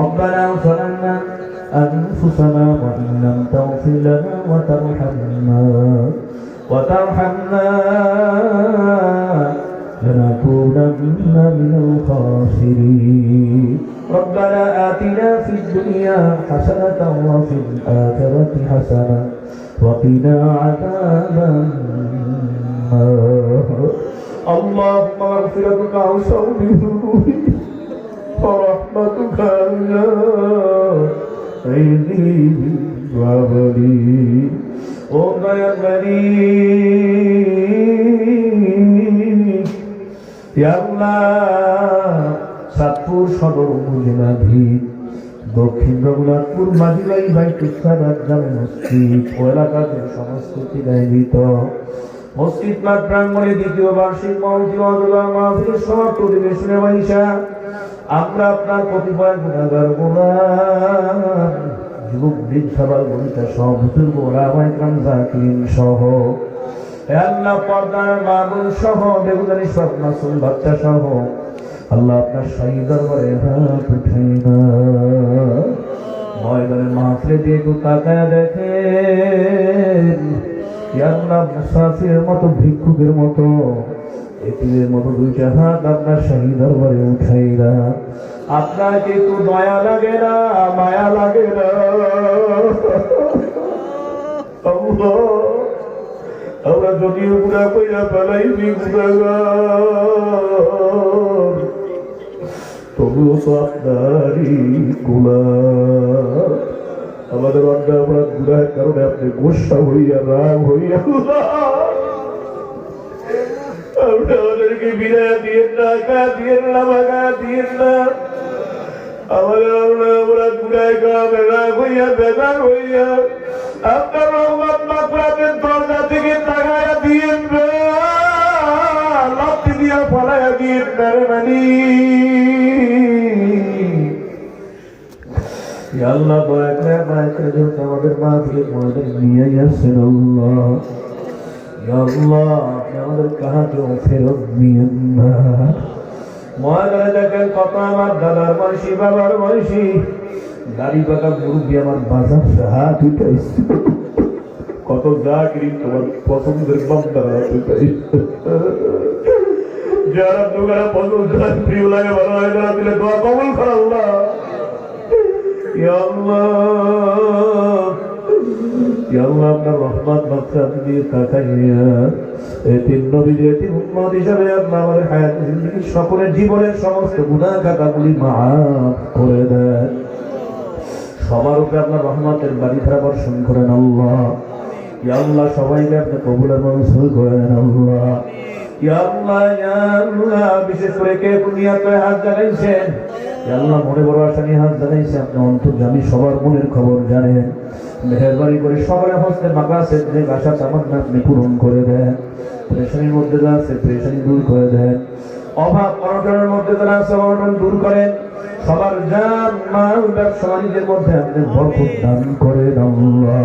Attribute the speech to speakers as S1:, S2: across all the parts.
S1: ربنا ظلمنا أنفسنا وإن لم تغفر لنا وترحمنا وترحمنا لنكونن من الخاسرين. ربنا آتنا في الدنيا حسنة وفي الآخرة حسنة وقنا عذاب النار. اللهم مغفرتك أوسع من ذنوبي ورحمتك أعلى عيني وعبدي وما يغني يا الله সাতপুর সদর উপজেলাধীন দক্ষিণ রঘুনাথপুর মাঝিলাই ভাই তুষারাত জামে মসজিদ ও এলাকাতে সংস্কৃতি নির্মিত মসজিদ মাঠ প্রাঙ্গণে দ্বিতীয় বার্ষিক মহতি মহদুল্লাহ মাহফিল সমাপ্ত অধিবেশনে মাইশা আমরা আপনার কতিপয় গুণাগার গোলাম। যুবক বৃদ্ধাবাল বনিতা সহ বুজুর্গ ওলামাই কাম জাকিরিন সহ। আল্লাহ পর্দার মামুন সহ সব বাচ্চা সহ। আল্লাহ আপনার শাহী দরবারে হাত উঠাই না। ময়দানে দিয়ে একটু তাকায় দেখেন। আল্লাহ মুসাফিরের মতো, ভিক্ষুকের মতো। এটির মতো দুইটা হাত আপনার শাহী দরবারে উঠাইরা। আপনার কি একটু দয়া লাগে না, মায়া লাগে না। আমরা যদিও গুণা কইরা গুণাগার তবুও তো আপনারই গুণা আমাদের অন্য আমরা গুণার কারণে আপনি গোসা হইয়া রাগ হইয়া দিয়ে দিয়ে দিয়ে আমাদের আমরা আমরা কামে রাগ হইয়া, বেজার হইয়া আপনার রহমত মাকরাতের দরজা থেকে তাকায়া দিয়ে লাফি দিয়া দিয়ে মানি। আল্লাহ, দয়া করে দয়া করে আমাদের মা ফিরে আমাদের নিয়ে আপনি আমাদের কাহাকেও ফেরত নিয়েন না। মহাদারে দেখেন কত আমার দাদার বয়সী, বাবার বয়সী। গাড়ি পাকা মুরব্বী আমার বাজার হাত উঠাইছে কত যা কিনি তোমার পছন্দের বান্দারা যারা দোকানে পছন্দ প্রিয় লাগে, ভালো হয় যারা দিলে দোয়া কবল কর আল্লাহ। আল্লাহ। আপনার দিয়ে হিসাবে সকলের জীবনের সমস্ত মাফ করে দেন। সবার উপরে আপনার রহমতের বাড়ি ধারা বর্ষণ করেন আল্লাহ। সবাইকে আপনি কবুলের মনসুর করেন বিশেষ করে কে দুনিয়াতে হাত জানাইছেন মনে বড় আশা নিয়ে হাত জানাইছে আপনি অন্তর্জামী সবার মনের খবর জানেন। মেহরবানি করে সবার হস্তে সে যে আশা তামান্না আপনি পূরণ করে দেন। প্রেশানির মধ্যে যা আছে প্রেশানি দূর করে দেন। অভাব অনটনের মধ্যে যারা আছে, অনটন দূর করেন। সবার যান মাল, ব্যবসা, বাণিজ্যের মধ্যে আপনি ভরপুর দান করে আল্লাহ।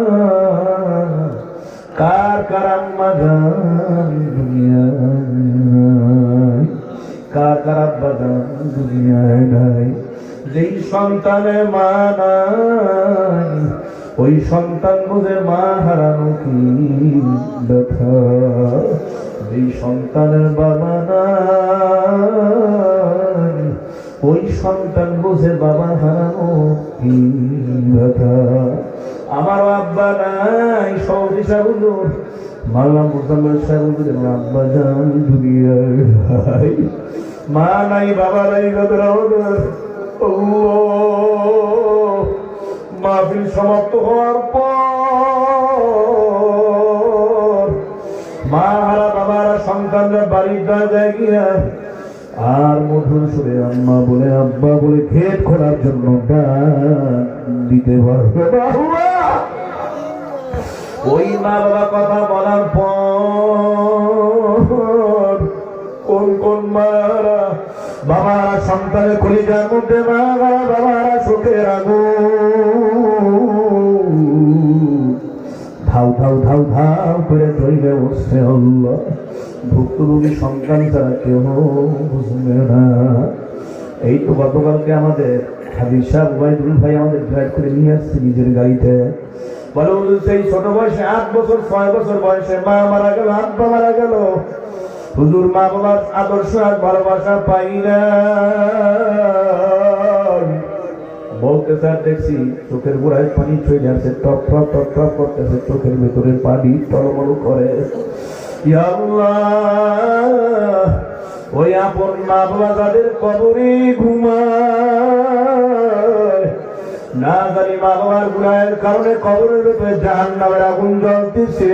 S1: কার আব্বা দুনিয়ায় নাই। যেই সন্তানে মা নাই, ওই সন্তান বুঝে মা হারানো কি ব্যথা? যেই সন্তানের বাবা নাই, ওই সন্তান বুঝে বাবা হারানো কি ব্যথা? আমার আব্বা নাই, সৌদি সাহুজুর মাল্লা মুসাম্মদ সাহুজুর আব্বা জান দুনিয়ায় নাই। মা নাই, বাবা নাই মাহফিল সমাপ্ত হওয়ার পর মা হারা বাবারা, সন্তানরা বাড়ির যায় গিয়া আর মধুর সুরে আম্মা বলে, আব্বা বলে খেত খোলার জন্য দিতে পারবে ওই মা বাবা কথা বলার পর কোন কোন মারা বাবারা সন্তানের কলিজার মধ্যে মারা বাবারা সুখের আগুন। ধাউ ধাউ ধাউ ধাউ করে চলে বসছে আল্লাহ ভুক্তভোগী সন্তান ছাড়া কেউ বুঝবে না। এই তো গতকালকে আমাদের হাবিব সাহেব, ওবায়দুল ভাই আমাদের ড্রাইভ করে নিয়ে আসছে নিজের গাড়িতে। বলে সেই ছোট বয়সে আট বছর, ছয় বছর বয়সে মা মারা গেল, আব্বা মারা গেল। হুজুর মা বাবার আদর্শ আর ভালোবাসা পাই না। বলতে স্যার, দেখছি চোখের গোড়ায় পানি চলে আসছে টপ টপ টপ টপ করতেছে, চোখের ভেতরে পানি টলমল করে। ওই আপন মা বাবা যাদের কবরে ঘুমায়। না জানি মা বাবার গুণায়ের কারণে কবরের ভেতরে জাহান নামের আগুন জ্বলতেছে।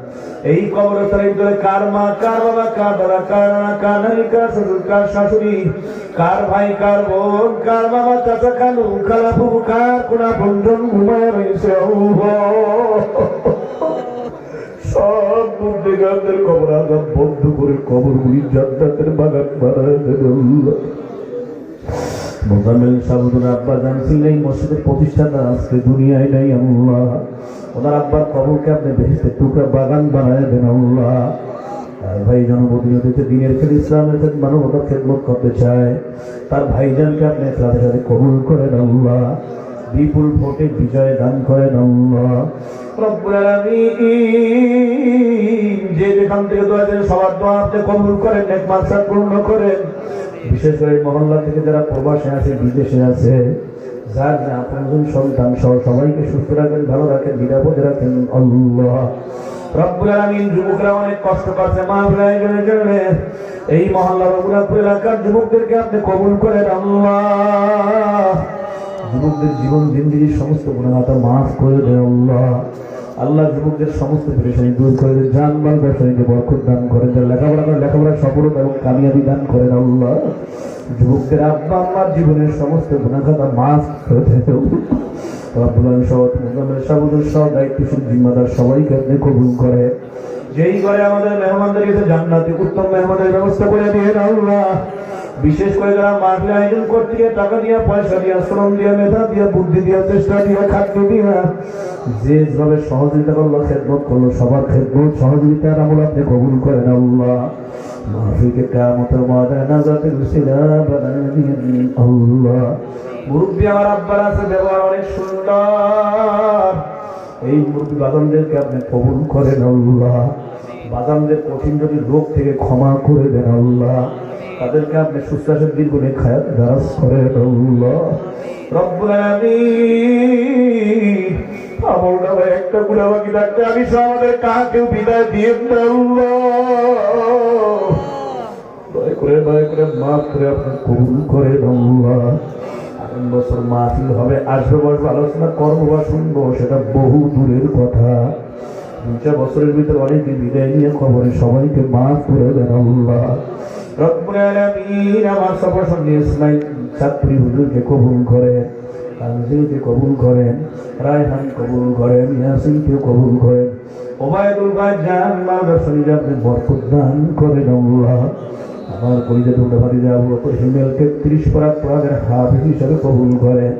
S1: এই কবরস্থানের ভিতরে কার মা, কার বাবা, কার দাদা, কার নানা, কার নানি, কার শ্বশুর, কার শাশুড়ি, কার ভাই, কার বোন, কার বাবা, চাচা, কালু, খালা, ফুফু, কার কোনা বন্ধন ঘুমায় রয়েছে। সব বুদ্ধিগানদের কবর আগাম বন্ধ করে কবরগুলি জান্নাতের বাগান বানায়। মোজামেল সাহুদুর আব্বা এই মসজিদের প্রতিষ্ঠাতা আজকে দুনিয়ায় নাই, আল্লাহ ওনার আব্বার কবরকে আপনি বেহেস্তে টুকরা বাগান বানায় দেন আল্লাহ। ভাই জনপ্রতিনিধিতে দিনের খেলে, ইসলামের সাথে মানবতার খেদমত করতে চায়। তার ভাইজানকে আপনি সাথে সাথে কবুল করেন আল্লাহ। বিপুল ভোটে বিজয় দান করেন আল্লাহ। বিশেষ করে মহল্লা থেকে যারা প্রবাসে আছে বিদেশে আছে যার না আপনজন সন্তান সহ সবাইকে সুস্থ রাখেন ভালো রাখেন, নিরাপদে রাখেন। আল্লাহ। যুবকরা অনেক কষ্ট এই মহল্লা এলাকার যুবকদেরকে যুবকদের জীবন জিন্দিগির সমস্ত গুণাগাতা মাফ করে দেয় আল্লাহ। আল্লাহ যুবকদের সমস্ত পেরেশানি দূর করে দেয় জানমাল ব্যবসায়ীকে বরকত দান করে দেয় লেখাপড়া করে, লেখাপড়ার সফলতা এবং কামিয়াবি দান করেন আল্লাহ। যুবকদের আব্বা, আম্মার জীবনের সমস্ত করে দেয় রব্বুল সহ সাহুদের সহ দায়িত্বশীল জিম্মাদার সবাইকে আপনি কবুল করে যেই করে আমাদের মেহমানদের কাছে জান্নাতে উত্তম মেহমানের ব্যবস্থা করে দিয়ে আল্লাহ। বিশেষ করে যারা মাহফিল আয়োজন করতে গিয়ে টাকা দিয়া, পয়সা দিয়া, শ্রম দিয়া, মেধা দিয়া, বুদ্ধি দিয়া, চেষ্টা দিয়া, খাদ্য দিয়া, যে যেভাবে সহযোগিতা করল, খেদমত করল, সবার খেদমত, সহযোগিতার আমল আপনি কবুল করেন আল্লাহ। মাহফিলকে কামতের ময়দানে নাজাতের উসিলা বানায় আল্লাহ। মুরব্বী আমার আব্বার আছে, ব্যবহার অনেক সুন্দর। এই মুরব্বী বাদনদেরকে আপনি কবুল করেন আল্লাহ। বাদামদের কঠিন যদি রোগ থেকে ক্ষমা করে দেন আল্লাহ, তাদেরকে আপনি সুস্বাস্থ্যের দীর্ঘনে খায়াত দারাজ করেন আমি কাকেও বিদায় দিয়ে করে করে করে করে আল্লাহ। হবে আলোচনা করব বা শুনব, সেটা বহু দূরের কথা। দু চার বছরের ভিতরে অনেকে বিদায় নিয়ে খবরে সবাইকে মাফ করে দেন আল্লাহ। রব্বুল আলামিন আমার সবার সঙ্গে ইসমাইল ছাত্রী হুজুরকে কবুল করেন তানজিলকে কবুল করেন রায়হান কবুল করেন ইয়াসিনকে কবুল করেন, ওবায়দুল ভাই জান মালদার সঙ্গে আপনি বরকত দান করেন আল্লাহ। আমার কলিজা দুটো ভারি যাব হিমেলকে ত্রিশ পরাত পরাদের হাফিজ হিসাবে কবুল করেন।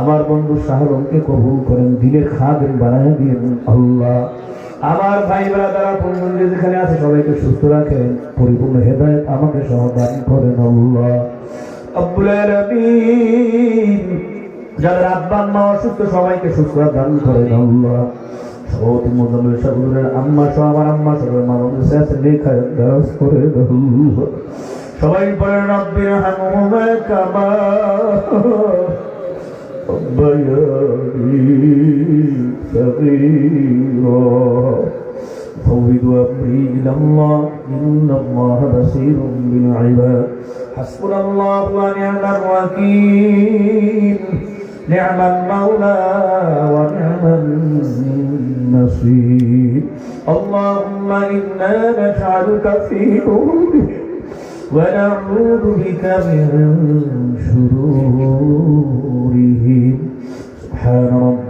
S1: আমার বন্ধু শাহরুখকে কবুল করেন দিনের খাদেন বানায় দিন আল্লাহ। আমার ভাই বেলা তারা পূর্ণমন্দির যেখানে আছে, সবাইকে সুস্থ রাখেন পরিপূর্ণ হেদায়ত আমাকে সহদান করেন আল্লাহ। আব্বুল যাদের আব্বান মা অসুস্থ, সবাইকে সুস্থ দান করেন আল্লাহ। আম্মা আম্মা করে সবাই কামা صغيرا فوض أمري إلى الله إن الله بصير بالعباد. حسبنا الله ونعم الوكيل. نعم المولى ونعم النصير. اللهم إنا نجعلك في نورهم ونعوذ بك من سبحان